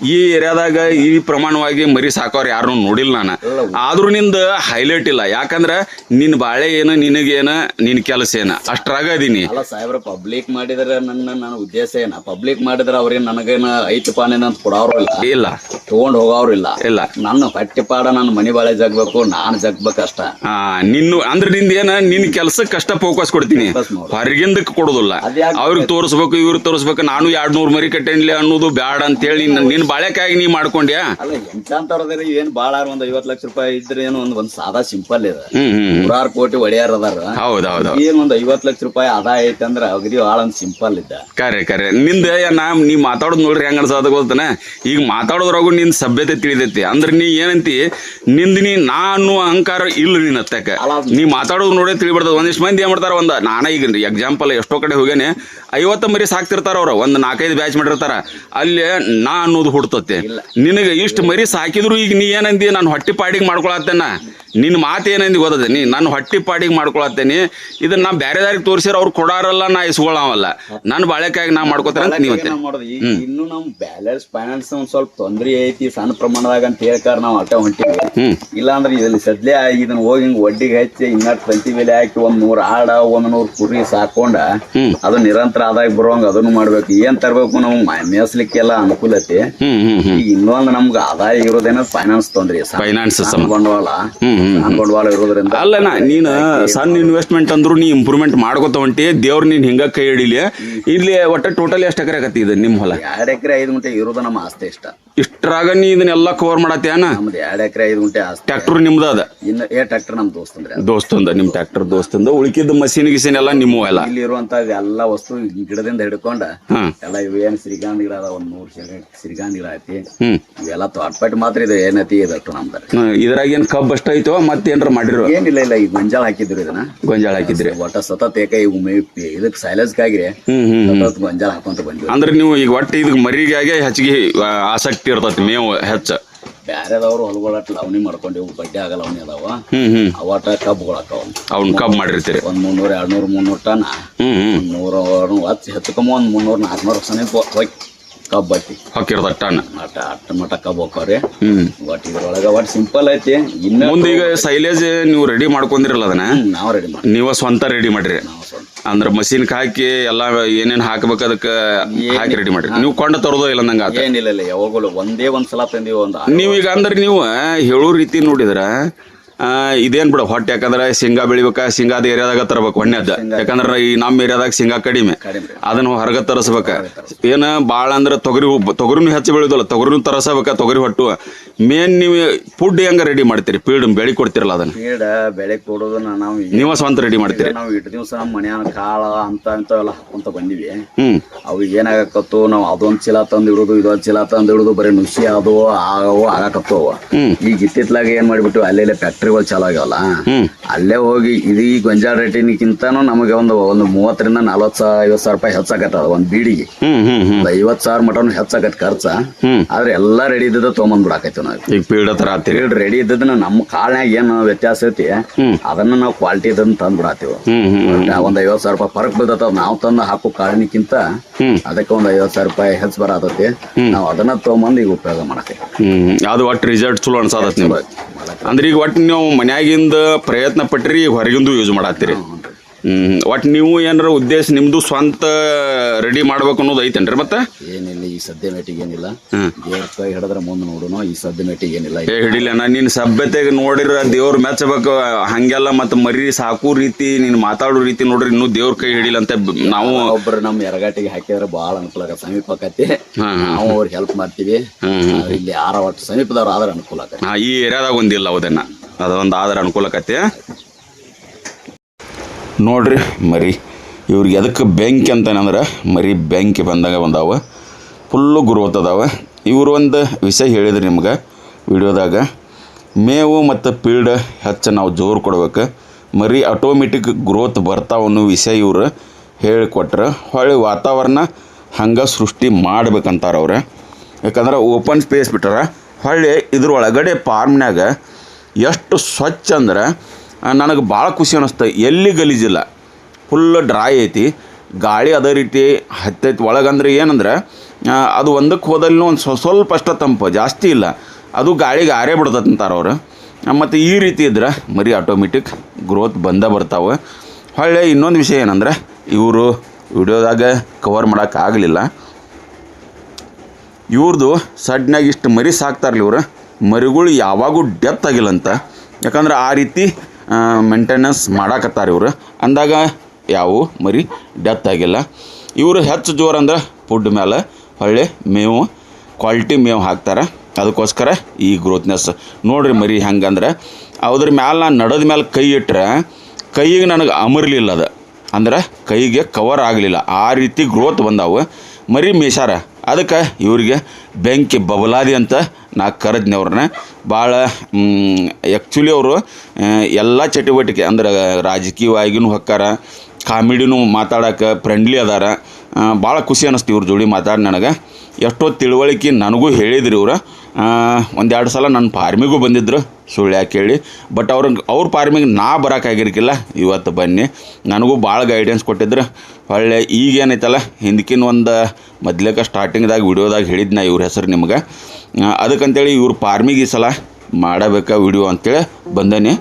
ಈ ಏರಿಯಾದಾಗ ಈ ಪ್ರಮಾಣವಾಗಿ ಮರಿ ಸಾಕೋರ್ ಯಾರು ನೋಡಿಲ್ಲ ನಾನು. ಆದ್ರೂ ನಿಂದ ಹೈಲೈಟ್ ಇಲ್ಲ ಯಾಕಂದ್ರೆ ನಿನ್ ಬಾಳೆ ಏನು ನಿನಗೇನ ನಿನ್ ಕೆಲಸ ಏನ ಅಷ್ಟ್ರಾಗ ಅದೀನಿ. ಸಾಹೇಬ್ರ ಪಬ್ಲಿಕ್ ಮಾಡಿದ್ರೆ ನನ್ನ ನನ್ನ ಉದ್ದೇಶ ಏನ? ಪಬ್ಲಿಕ್ ಮಾಡಿದ್ರ ಅವ್ರೇನ್ ನನಗೇನ ಐತಿ ಪಾನೇನ ಅಂತ ಕೊಡೋರು ಇಲ್ಲ. ಇಲ್ಲ. ತಗೊಂಡ್ ಹೋಗೋರು ಇಲ್ಲ. ಇಲ್ಲ. ನನ್ನ ಪಟ್ಟಿಪಾಡ ಪಾಡ ನನ್ನ ಮನಿ ಬಾಳೆ ಜಗ್ಬೇಕು ನಾನ್ ಜಗ್ಬೇಕು ಅಷ್ಟ ಆ, ನಿನ್ನ ಅಂದ್ರೆ ನಿಂದ ಏನ ನಿನ್ ಕೆಲ್ಸಕ್ಕೆ ಅಷ್ಟ ಫೋಕಸ್ ಕೊಡ್ತೀನಿ. Focus ಮಾಡು. ಹೊರಗಿಂದಕ್ಕೆ ಕೊಡೋದಿಲ್ಲ. ಅದ್ಯಾಕ್ ಅವ್ರಿಗೆ ತೋರಿಸ್ಬೇಕು ಇವ್ರಿಗೆ ತೋರಿಸ್ಬೇಕು ನಾನು ಎರಡ್ ನೂರ್ ಮರಿ ಕಟ್ಟೇನ್ಲಿ ಅನ್ನೋದು ಬ್ಯಾಡ ಅಂತೇಳಿ ನಿನ್ನ ನಿನ್ ಬಾಳೆಕಾಯಿ ನೀ ಮಾಡ್ಕೊಂಡ್ಯಾ? ಅಲ್ಲ ಏನ್ ಬಾಳ ಒಂದ್ ಐವತ್ ಲಕ್ಷ ರೂಪಾಯಿ ಇದ್ರೆ ಏನು ಒಂದ್ ಒಂದ್ ಸಾದಾ ಸಿಂಪಲ್ ಇದೆ. ಹ್ಮ್ ಹ್ಮ್ ನೂರಾರು ಕೋಟಿ ಒಡೆಯರ್ ಅದಾರ. ಹೌದೌದು ಏನ್ ಒಂದ್ ಐವತ್ ಲಕ್ಷ ರೂಪಾಯಿ ಆದಾಯ ಐತೆ ಅಂದ್ರ ಅಗದಿ ಭಾಳ ಒಂದ್ ಸಿಂಪಲ್ ಇದ್ದ ಕರೆ ಕರೆ. ನಿಂದ ನಾ ನೀ ಮಾತಾಡೋದು ನೋಡ್ರಿ ಹೆಂಗ ಅನ್ಸದ ಗೊತ್ತನ? ಈಗ ಮಾತಾಡೋದ್ರಾಗು ನಿನ್ ಸಭ್ಯತೆ ತಿಳಿದೈತಿ. ಅಂದ್ರೆ ನೀ ಏನಂತಿ? ನಿಂದ ನೀ ನಾ ಅನ್ನುವ ಅಹಂಕಾರ ಇಲ್ಲ ನಿನ್ನ ಅತ್ತಕ ನೀ ಮಾತಾಡೋದು ನೋಡೇ ತಿಳಿಬಿಡ್ತದ ಒಂದಿಷ್ಟು ಮಂದಿ ಏನ್ ಮಾಡ್ತಾರ ಒಂದ ನಾನ ಈಗ ಎಕ್ಸಾಂಪಲ್ ಎಷ್ಟೋ ಕಡೆ ಹೋಗ್ಯಾನೆ. ಐವತ್ತ ಮರಿ ಸಾಕ್ತಿರ್ತಾರ ಅವ್ರ. ಒಂದ್ ನಾಲ್ಕೈದು ಬ್ಯಾಚ್ ಮಾಡಿರ್ತಾರ. ಅಲ್ಲಿ ನಾ ಅನ್ನೋದು ಹುಡ್ತತೆ. ನಿನಗೆ ಇಷ್ಟು ಮರಿ ಸಾಕಿದ್ರು ಈಗ ನೀ ಏನಂದಿ? ನಾನು ಹೊಟ್ಟಿ ಪಾಡಿಗೆ ಮಾಡ್ಕೊಳತ್ತೇನ. ನಿನ್ನ ಮಾತು ಏನಂದಿ ಗೊತ್ತದೆ? ನೀ ನನ್ನ ಹೊಟ್ಟಿ ಪಾಡಿಗೆ ಮಾಡ್ಕೊಳತ್ತೇನಿ. ಇದನ್ನ ನಾ ಬೇರೆ ದಾರಿಗೆ ತೋರಿಸಿರ ಅವ್ರು ಕೊಡಾರಲ್ಲ ನಾ ಇಸ್ಕೊಳವಲ್ಲ ನನ್ನ ಬಾಳೆಕಾಯಿ ನಾ ಮಾಡ್ಕೋತಾರ ಅಂತ ನೀವು ಇನ್ನು ನಮ್ ಬ್ಯಾಲೆನ್ಸ್ ಫೈನಾನ್ಸ್ ಒಂದ್ ಸ್ವಲ್ಪ ತೊಂದ್ರೆ ಐತಿ ಸಣ್ಣ ಪ್ರಮಾಣದಾಗ ಅಂತ ಹೇಳ್ಕಾರ ನಾವು ಅಟ ಹೊಂಟಿವಿ. ಇಲ್ಲಾಂದ್ರೆ ಇದ್ರಲ್ಲಿ ಸದ್ಯ ಇದನ್ನ ಹೋಗಿ ಹಿಂಗ್ ಒಡ್ಡಿಗೆ ಹಚ್ಚಿ ಇನ್ನಷ್ಟು ತಂತಿ ಬೆಲೆ ಹಾಕಿ ಒಂದ್ ನೂರ್ ಆಡ ಒಂದ್ ನೂರ್ ಕುರಿ ಸಾಕೊಂಡ. ಅದು ನಿರಂತರ ಆದಾಯ ಬರುವಂಗ ಅದನ್ನು ಮಾಡ್ಬೇಕು. ಏನ್ ತರ್ಬೇಕು ನಾವು ಮೇಸ್ಲಿಕ್ಕೆಲ್ಲ ಅನುಕೂಲತೆ. ಇನ್ನೊಂದು ನಮ್ಗೆ ಆದಾಯ ಇರೋದೇನ ಫೈನಾನ್ಸ್ ತೊಂದ್ರೆ. ಫೈನಾನ್ಸ್ ಬಂಡವಾಳ. ಬಂಡವಾಳ ಇರೋದ್ರಿಂದ ಅಲ್ಲನ ನೀನು ಸಣ್ಣ ಇನ್ವೆಸ್ಟ್ಮೆಂಟ್ ಅಂದ್ರು ನೀ ಇಂಪ್ರೂವ್ಮೆಂಟ್ ಮಾಡ್ಕೋತ ಹೊಂಟಿ ದೇವ್ರ ನೀನ್ ಹಿಂಗ ಕೈ ಹಿಡಿಲಿ. ಇಲ್ಲಿ ಒಟ್ಟ ಟೋಟಲ್ ಎಷ್ಟು ಎಕರೆ ಕತ್ತಿ ಇದು ನಿಮ್ಮ ಹೊಲ? ಎರಡು ಎಕರೆ ಐದು ಗುಂಟೆ ಇರೋದು ನಮ್ಮ ಆಸ್ತಿ ಇಷ್ಟ ಇಷ್ಟರಾಗ ನೀ ಇದನ್ನೆಲ್ಲ ಕವರ್ ಮಾಡತ್ಯಾನ ನಮ್ದು ಎರಡ್ ಎಕರೆ ಐದು ಗುಂಟೆ ಆಸ್ತಿ. ಟ್ರ್ಯಾಕ್ಟರ್ ನಿಮ್ದ ಅದ? ಇನ್ನು ಏ ಟ್ರ್ಯಾಕ್ಟರ್ ನಮ್ ದೋಸ್ತಂದ್ರೆ ದೋಸ್ತಂದ ನಿಮ್ ಟ್ರ್ಯಾಕ್ಟರ್ ದೋಸ್ತಂದ ಉಳಿಕಿದ್ದ ಮಷೀನ್ ಗಿಸೀನ್ ಎಲ್ಲ ನಿಮ್ಮ ಎಲ್ಲ ಇಲ್ಲಿ ಇರುವಂತ ಎಲ್ಲ ವಸ್ತು ಈ ಗಿಡದಿಂದ ಹಿಡ್ಕೊಂಡ ಎಲ್ಲ ಇವು ಏನ್ ಗಿಡ ಅದ ಒಂದ್ ನೂರ್ ಶ್ರೀಗಂಧ ಗಿಡ ಐತಿ. ಇವೆಲ್ಲ ತೋಟಪಟ್ಟು ಮಾತ್ರ ಇದು ಏನತಿ ಇದಟ್ಟು ನಮ್ದು. ಇದ್ರಾಗ ಏನ್ ಕಬ್ಬ್ ಅಷ್ಟ ಐತೋ ಮತ್ತೇನ್ರ ಮಾಡಿರೋ ಏನಿಲ್ಲ ಇಲ್ಲ ಈ ಗೊಂಜಾಳ ಹಾಕಿದ್ರು ಇದನ್ನ. ಗೊಂಜಾಳ ಹಾಕಿದ್ರಿ. ಒಟ್ಟ ಸತತ ಏಕ ಈ ಮೇ- ಇದಕ್ ಸೈಲೆನ್ಸ್ಗಾಗ್ರಿ ಹ್ಮ್ ಹ್ಮ್ ಸತತ ಗೊಂಜಾಳ ಹಾಕೊಂತ ಬಂದ್ವಿ. ಅಂದ್ರೆ ನೀವು ಈಗ ಒಟ್ಟು ಇದಕ್ಕೆ ಮರಿಗಾಗೆ ಹೆಚ್ಚಿಗೆ ಆ, ಆಸಕ್ತಿ ಇರ್ತೈತಿ ಮೇವು ಹೆಚ್ಚ. ಬ್ಯಾರೆದವ್ರು ಹೊಲಗೊಳಟ್ ಲವಣಿ ಮಾಡ್ಕೊಂಡಿವು ಬಡ್ಡೆ ಆಗ ಲವಣಿ ಅದಾವ. ಹ್ಮ್ ಹ್ಮ್. ಅವಟ ಕಬ್ಬುಗಳು ಅಕ್ಕಾವ. ಅವ್ನ ಕಬ್ ಮಾಡಿರ್ತೀರಿ. ಒಂದ್ ಮುನ್ನೂರ ಎರಡ್ನೂರ್ ಮುನ್ನೂರ್ ಟನ್. ಹ್ಮ್ ಹ್ಮ್. ನೂರ ಹತ್ತು ಹೆಚ್ಚುಕಮ್ಮ ಒಂದ್ ಮುನ್ನೂರ್ ನಾಲ್ಕುನೂರು ಸನಿಪ ಹೋಗಿ. ಕಬ್ಬು ಐತಿ ಟನ್ ಅಟ್ಟ ಅಟ್ಟ ಮಟ್ಟ ಕಬ್ಬು ಹ್ಮ್. ಒಟ್ ಇದ್ರೊಳಗ ಬಟ್ ಸಿಂಪಲ್ ಐತಿ. ಇನ್ನು ಮುಂದೆ ಈಗ ಸೈಲೇಜ್ ನೀವು ರೆಡಿ ಮಾಡ್ಕೊಂಡಿರಲ್ಲ ಅದನ್ನ? ನಾವು ರೆಡಿ ಮಾಡಿ ನೀವ ಸ್ವಂತ ರೆಡಿ ಮಾಡ್ರಿ. ನಾವು ಸ್ವಲ್ಪ ಅಂದ್ರ ಮಷೀನ್ ಹಾಕಿ ಎಲ್ಲ ಏನೇನ್ ಹಾಕ್ಬೇಕು ಅದಕ್ಕೆ ಹಾಕಿ ರೆಡಿ ಮಾಡ್ರಿ. ನೀವು ಕೊಂಡ ತರೋದು ಇಲ್ಲ ನಂಗ ಆತ? ಏನಿಲ್ಲ ಇಲ್ಲ ಯಾವಾಗಲೂ ಒಂದೇ ಒಂದ್ ಸಲ ತಂದೀವಿ ಒಂದು ನೀವ್ ಈಗ ಅಂದ್ರೆ ನೀವು ಹೇಳೋ ರೀತಿ ನೋಡಿದ್ರ ಇದೇನ್ ಬಿಡ ಹೊಟ್ಟೆ ಯಾಕಂದ್ರೆ ಶೇಂಗಾ ಬೆಳಿಬೇಕ ಶೇಂಗಾದ ಏರಿಯಾದಾಗ ತರಬೇಕು ಹೊಣ್ಣೆದ. ಯಾಕಂದ್ರೆ ಈ ನಮ್ಮ ಏರಿಯಾದಾಗ ಶೇಂಗಾ ಕಡಿಮೆ. ಅದನ್ನ ಹೊರಗ ತರಸ್ಬೇಕ. ಏನ ಬಾಳ ಅಂದ್ರೆ ತೊಗರಿ ತೊಗರಿನೂ ಹೆಚ್ಚು ಬೆಳೆಯೋದಲ್ಲ ತೊಗರಿನೂ ತರಸಬೇಕ ತೊಗರಿ ಹೊಟ್ಟು. ಮೇನ್ ನೀವು ಫುಡ್ ಹೆಂಗ ರೆಡಿ ಮಾಡ್ತೀರಿ? ಪೀಡ್ ಬೆಳಿ ಕೊಡ್ತಿರಲ್ಲ ಅದನ್ನ? ಪೀಡ ಬೆಳೆ ಕೊಡೋದನ್ನ ನಾವು ನೀವ ಸ್ವಂತ ರೆಡಿ ಮಾಡ್ತೀರಿ. ನಾವು ಇಟ್ಟು ದಿವಸ ಮನ್ಯಾನ ಕಾಳ ಅಂತ ಇಂಥವೆಲ್ಲ ಹಾಕೊಂತ ಬಂದಿವಿ. ಹ್ಮ್. ಅವು ಏನಾಗಕತ್ತು ನಾವು ಅದೊಂದ್ ಚೀಲ ತಂದು ಇಡುದು ಇದೊಂದ್ ಚೀಲ ತಂದು ಇಡುದು ಬರೀ ನುಸಿ ಅದು ಆಗವು ಆಗಾಕತ್ತವ. ಈಗ ಇತ್ತಿತ್ಲಾಗ ಏನ್ ಮಾಡ್ಬಿಟ್ಟು ಅಲ್ಲೆಲ್ಲ ಫ್ಯಾಕ್ಟ್ರಿಗಳು ಚಾಲು ಆಗ್ಯಾವಲ್ಲ ಅಲ್ಲೇ ಹೋಗಿ ಇದು ಈ ಗೊಂಜಾಳ ರೇಟಿನಕ್ಕಿಂತನೂ ನಮಗೆ ಒಂದು ಒಂದು ಮೂವತ್ತರಿಂದ ನಲ್ವತ್ತು ಸಾವಿರ ಐವತ್ತು ಸಾವಿರ ರೂಪಾಯಿ ಹೆಚ್ಚಾಕತ್ತ ಒಂದು ಬೀಡಿಗೆ. ಐವತ್ ಒಂದು ಐವತ್ತು ಸಾವಿರ ಮಟನು ಹೆಚ್ಚಾಕತ್ ಖರ್ಚ. ಆದ್ರೆ ಎಲ್ಲಾ ರೆಡಿ ಇದ್ದದ ತೊಗೊಂಬಂದ್ ಬಿಡಾಕೈತಿ ನಾವು. ಈಗ ಪೀಡ ತರ ಆತೀರಿ. ರೆಡಿ ಇದ್ದದನ್ನ ನಮ್ಮ ಕಾಳ್ನ್ಯಾಗ ಏನು ವ್ಯತ್ಯಾಸ ಐತಿ ಅದನ್ನ ನಾವು ಕ್ವಾಲಿಟಿ ಇದನ್ನ ತಂದ್ ಬಿಡಾತೀವಿ. ಒಂದ್ ಐವತ್ತು ಸಾವಿರ ರೂಪಾಯಿ ಫರಕ್ ಬೀಳ್ತದ ನಾವು ತಂದು ಹಾಕೋ ಕಾಳಿನಿಕ್ಕಿಂತ ಅದಕ್ಕೆ ಒಂದ್ ಐವತ್ತು ಸಾವಿರ ರೂಪಾಯಿ ಹೆಚ್ಚು ಬರತೈತಿ. ನಾವು ಅದನ್ನ ತೊಗೊಂಬಂದು ಈಗ ಉಪಯೋಗ ಮಾಡಕೈತಿ ಅದು ಒಟ್ಟು ರಿಸಲ್ಟ್ ಚಲೋ ಅನ್ಸಾದತ್ ನಿಮ್ಗೆ. ಅಂದ್ರೆ ಈಗ ಒಟ್ಟು ನೀವು ಮನ್ಯಾಗಿಂದ ಪ್ರಯತ್ನ ಪಟ್ರಿ ಹೊರಗಿಂದು ಯೂಸ್ ಮಾಡತ್ತೀರಿ. ಹ್ಮ್ ಒಟ್ಟು ನೀವು ಏನಾರ ಉದ್ದೇಶ ನಿಮ್ದು ಸ್ವಂತ ರೆಡಿ ಮಾಡ್ಬೇಕು ಅನ್ನೋದು ಐತೇನ್ರಿ ಮತ್ತೆ? ಏನಿಲ್ಲ ಈ ಸದ್ಯ ಮೇಟಿಗೆ ಏನಿಲ್ಲ. ದೇವ್ರ ಕೈ ಹಿಡಿದ್ರೆ ಮುಂದೆ ನೋಡೋಣ ಈ ಸದ್ಯ ಮೇಟಿಗೆ ಏನಿಲ್ಲ ಏ ಹಿಡಿಲ್ಲ ನಾ ನಿನ್ ಸಭ್ಯತೆಗೆ ನೋಡಿರ ದೇವ್ರ ಮೆಚ್ಚಬೇಕು ಹಂಗೆಲ್ಲ ಮತ್ತೆ ಮರಿ ಸಾಕು ರೀತಿ ನೀನ್ ಮಾತಾಡೋ ರೀತಿ ನೋಡ್ರಿ ಇನ್ನು ದೇವ್ರ ಕೈ ಹಿಡಿಲ್ಲ ಅಂತ ಬ- ನಾವು ಒಬ್ರು ನಮ್ಮ ಎರಗಾಟಿಗೆ ಹಾಕಿದ್ರೆ ಭಾಳ ಅನುಕೂಲ ಆಗತ್ತೆ. ಸಮೀಪ ಆಕತಿ ನಾವು ಅವ್ರಿಗೆ ಹೆಲ್ಪ್ ಮಾಡ್ತೀವಿ. ಇಲ್ಲಿ ಯಾರ ಒಟ್ಟು ಸಮೀಪದವ್ರು ಆದ್ರೆ ಅನುಕೂಲ ಆಗತ್ತೆ. ಹಾ ಈ ಏರಿಯಾದಾಗ ಒಂದಿಲ್ಲ ಅದನ್ನ ಅದೊಂದು ಆದ್ರೆ ಅನುಕೂಲಕತ್ತೆ. ನೋಡ್ರಿ, ಮರಿ, ಇವ್ರಿಗೆ ಎದಕ್ಕೆ ಬೆಂಕಿ ಅಂತಾನಂದ್ರೆ ಮರಿ ಬೆಂಕಿ ಬಂದಾಗ ಬಂದಾವ ಫುಲ್ಲು ಗ್ರೋತ್ ಅದಾವ. ಇವರು ಒಂದು ವಿಷಯ ಹೇಳಿದ್ರು ನಿಮ್ಗೆ ವಿಡಿಯೋದಾಗ, ಮೇವು ಮತ್ತು ಪೀಡ್ ಹೆಚ್ಚು ನಾವು ಜೋರು ಕೊಡ್ಬೇಕು. ಮರಿ ಆಟೋಮೆಟಿಕ್ ಗ್ರೋತ್ ಬರ್ತಾವ ಅನ್ನೋ ವಿಷಯ ಇವರು ಹೇಳಿಕೊಟ್ರೆ. ಹೊಳ್ಳಿ ವಾತಾವರಣ ಹಂಗೆ ಸೃಷ್ಟಿ ಮಾಡ್ಬೇಕಂತಾರೆ ಅವ್ರು. ಯಾಕಂದ್ರೆ ಓಪನ್ ಸ್ಪೇಸ್ ಬಿಟ್ಟಾರ ಹೊಳ್ಳಿ ಇದ್ರ ಒಳಗಡೆ ಫಾರ್ಮ್ನಾಗ ಎಷ್ಟು ಸ್ವಚ್ಛ ಅಂದ್ರೆ ನನಗೆ ಭಾಳ ಖುಷಿ ಅನ್ನಿಸ್ತು ಎಲ್ಲಿ ಗಲೀಜಿಲ್ಲ. ಫುಲ್ ಡ್ರೈ ಐತಿ. ಗಾಳಿ ಅದೇ ರೀತಿ ಹತ್ತೈತಿ. ಒಳಗಂದ್ರೆ ಏನಂದ್ರೆ ಅದು ಒಂದಕ್ಕೆ ಹೋದಲ್ಲಿ ಒಂದು ಸ್ವ ಸ್ವಲ್ಪ ಅಷ್ಟ ತಂಪು, ಜಾಸ್ತಿ ಇಲ್ಲ. ಅದು ಗಾಳಿಗೆ ಆರೇ ಬಿಡ್ತದೆ ಅಂತಾರೆ ಅವರು. ಮತ್ತು ಈ ರೀತಿ ಇದ್ರೆ ಮರಿ ಆಟೋಮೆಟಿಕ್ ಗ್ರೋತ್ ಬಂದೇ ಬರ್ತಾವೆ. ಹೊಳ್ಳೆ ಇನ್ನೊಂದು ವಿಷಯ ಏನಂದ್ರೆ, ಇವರು ವಿಡಿಯೋದಾಗ ಕವರ್ ಮಾಡೋಕ್ಕಾಗಲಿಲ್ಲ ಇವ್ರದ್ದು ಸಡ್ನಾಗ ಇಷ್ಟು ಮರಿ ಸಾಕ್ತಾರಲ್ಲ ಇವ್ರು. ಮರಿಗಳು ಯಾವಾಗೂ ಡೆತ್ ಆಗಿಲ್ಲಂತ. ಯಾಕಂದ್ರೆ ಆ ರೀತಿ ಮೇಂಟೆನೆನ್ಸ್ ಮಾಡಾಕತ್ತಾರೆ ಇವರು. ಅಂದಾಗ ಯಾವ ಮರಿ ಡೆತ್ ಆಗಿಲ್ಲ. ಇವರು ಹೆಚ್ಚು ಜೋರು ಅಂದ್ರೆ ಫುಡ್ ಮೇಲೆ ಒಳ್ಳೆ ಮೇವು ಕ್ವಾಲಿಟಿ ಮೇವು ಹಾಕ್ತಾರೆ. ಅದಕ್ಕೋಸ್ಕರ ಈ ಗ್ರೋತ್ನೆಸ್ ನೋಡ್ರಿ ಮರಿ ಹೆಂಗಂದ್ರೆ ಅದ್ರ ಮ್ಯಾಲೆ ನಾನು ನಡದ ಮೇಲೆ ಕೈ ಇಟ್ಟರೆ ಕೈಗೆ ನನಗೆ ಅಮರ್ಲಿಲ್ಲ ಅದು. ಅಂದ್ರೆ ಕೈಗೆ ಕವರ್ ಆಗಲಿಲ್ಲ. ಆ ರೀತಿ ಗ್ರೋತ್ ಬಂದಾವು. ಮರಿ ಮೀಸಾರ ಅದಕ್ಕೆ ಇವರಿಗೆ ಬೆಂಕಿ ಬಬಲಾದಿ ಅಂತ ನಾ ಕರೆದ್ನಿ ಅವ್ರನ್ನ ಭಾಳ ಆ್ಯಕ್ಚುಲಿ ಅವರು ಎಲ್ಲ ಚಟುವಟಿಕೆ, ಅಂದ್ರೆ ರಾಜಕೀಯವಾಗಿನೂ ಹೊಕ್ಕಾರ, ಕಾಮಿಡಿನೂ ಮಾತಾಡೋಕೆ ಫ್ರೆಂಡ್ಲಿ ಅದಾರ. ಭಾಳ ಖುಷಿ ಅನ್ನಿಸ್ತು ಇವ್ರ ಜೋಡಿ ಮಾತಾಡಿ ನನಗೆ. ಎಷ್ಟೋ ತಿಳುವಳಿಕೆ ನನಗೂ ಹೇಳಿದ್ರು ಇವ್ರು. ಒಂದೆರಡು ಸಲ ನನ್ನ ಫಾರ್ಮಿಗೂ ಬಂದಿದ್ರು, ಸುಳ್ಳು ಯಾಕೆ ಹೇಳಿ. ಬಟ್ ಅವ್ರ ಅವ್ರ ಫಾರ್ಮಿಗೆ ನಾ ಬರೋಕ್ಕಾಗಿರ್ಕಿಲ್ಲ ಇವತ್ತು ಬನ್ನಿ. ನನಗೂ ಭಾಳ ಗೈಡೆನ್ಸ್ ಕೊಟ್ಟಿದ್ರು. ಒಳ್ಳೆ ಈಗೇನೈತಲ್ಲ ಹಿಂದಕ್ಕಿನ ಒಂದು ಮೊದ್ಲೇಕ ಸ್ಟಾರ್ಟಿಂಗ್ದಾಗ ವಿಡಿಯೋದಾಗ ಹೇಳಿದ್ನ ಇವ್ರ ಹೆಸರು ನಿಮ್ಗೆ. ಅದಕ್ಕಂತೇಳಿ ಇವ್ರ ಫಾರ್ಮಿಗೆ ಈ ಸಲ ಮಾಡಬೇಕಾ ವಿಡಿಯೋ ಅಂತೇಳಿ ಬಂದೇನಿ.